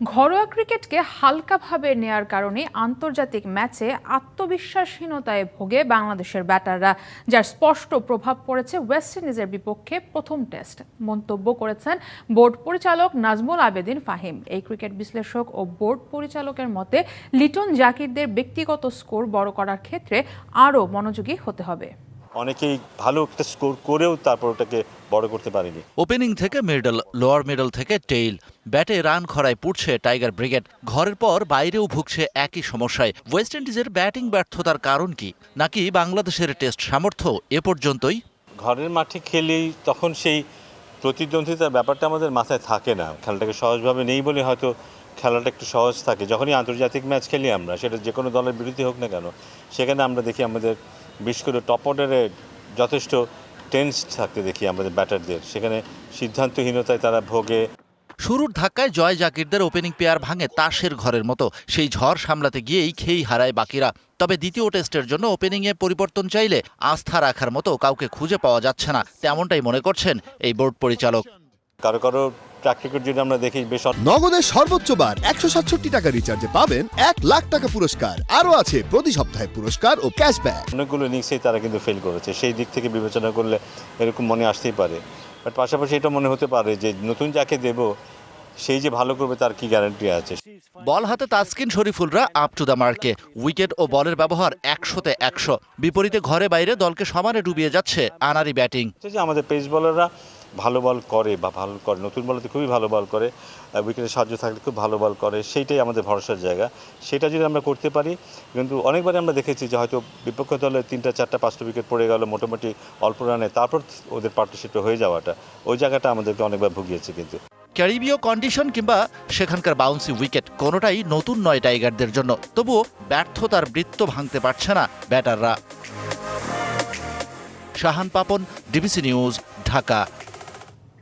ঘরোয়া ক্রিকেটকে হালকাভাবে নেয়ার কারণে আন্তর্জাতিক ম্যাচে আত্মবিশ্বাসহীনতায় ভোগে বাংলাদেশের ব্যাটাররা যার স্পষ্ট প্রভাব পড়েছে ওয়েস্ট ইন্ডিজের বিপক্ষে প্রথম টেস্ট। মন্তব্য করেছেন বোর্ড পরিচালক নাজমুল আবেদিন ফাহিম। এই ক্রিকেট বিশ্লেষক ও বোর্ড পরিচালকের মতে লিটন জাকিরদের ব্যক্তিগত স্কোর বড় করার ক্ষেত্রে আরও মনোযোগী হতে হবে। অনেকেই ভালো একটা স্কোর করেও তারপর ওটাকে বড় করতে পারেনি। ওপেনিং থেকে মিডল লোয়ার মিডল থেকে টেইল ব্যাটে রান খরায় পুড়ছে টাইগার ব্রিগেড। ঘরের পর বাইরেও ভুগছে একই সমস্যায়। ওয়েস্ট ইন্ডিজের ব্যাটিং ব্যর্থতার কারণ কি? নাকি বাংলাদেশের টেস্ট সামর্থ্য এ পর্যন্তই? ঘরের মাঠে খেলেই তখন সেই প্রতিদ্বন্দ্বিতার ব্যাপারটা আমাদের মাথায় থাকে না। খেলাটাকে সহজভাবে নেই বলে হয়তো খেলাটা একটু সহজ থাকে। যখনই আন্তর্জাতিক ম্যাচ খেলি আমরা, সেটা যে কোনো দলের বিরুদ্ধে হোক না কেন, সেখানে আমরা দেখি আমাদের বিশেষ করে টপ অর্ডারে যথেষ্ট টেন্স থাকতে দেখি আমাদের ব্যাটারদের। সেখানে সিদ্ধান্তহীনতায় তারা ভোগে। শুরুর ধাক্কায় জয় জাকিরদের ওপেনিং পেয়ার ভাঙে তাসের ঘরের মতো। সেই ঝড় সামলাতে গিয়েই খেই হারায় বাকিরা। তবে দ্বিতীয় টেস্টের জন্য ওপেনিংয়ে পরিবর্তন চাইলে আস্থা রাখার মতো কাউকে খুঁজে পাওয়া যাচ্ছে না। তেমনটাই মনে করছেন এই বোর্ড পরিচালক। কারও কারও ট্র্যাক রেকর্ড যদি আমরা দেখি বেশ নগদের সর্বোচ্চ বার একশো সাতষট্টি টাকা রিচার্জে পাবেন এক লাখ টাকা পুরস্কার। আরও আছে প্রতি সপ্তাহে পুরস্কার ও ক্যাশব্যাক অনেকগুলো ইনিংসেই তারা কিন্তু ফেল করেছে। সেই দিক থেকে বিবেচনা করলে এরকম মনে আসতেই পারে। বাট পাশাপাশি এটা মনে হতে পারে যে নতুন যাকে দেব সেই যে ভালো করবে তার কি গ্যারান্টি আছে? বল হাতে তাসকিন শরীফুলরা আপ টু দ্য মার্কে উইকেট ও বলের ব্যবহার একশোতে একশো। বিপরীতে ঘরে বাইরে দলকে সমানে ডুবিয়ে যাচ্ছে আনারি ব্যাটিং। আমাদের পেস বলাররা ভালো বল করে বা ভালো করে, নতুন বলতে খুবই ভালো বল করে উইকেটে সাহায্য থাকলে খুব ভালো বল করে, সেইটাই আমাদের ভরসার জায়গা। সেটা যদি আমরা করতে পারি, কিন্তু অনেকবারই আমরা দেখেছি যে হয়তো বিপক্ষ দলে তিনটা, চারটা, পাঁচটা উইকেট পড়ে গেল, মোটামুটি অল্প রানে তারপর ওদের পার্টনারশিপে হয়ে যাওয়াটা। ওই জায়গাটা আমাদেরকে অনেকবার ভুগিয়েছে কিন্তু। ক্যারিবীয় কন্ডিশন কিংবা সেখানকার বাউন্সি উইকেট কোনোটাই নতুন নয় টাইগারদের জন্য। তবুও ব্যর্থতার বৃত্ত ভাঙতে পারছে না ব্যাটাররা। Shahan Papon DBC news Dhaka.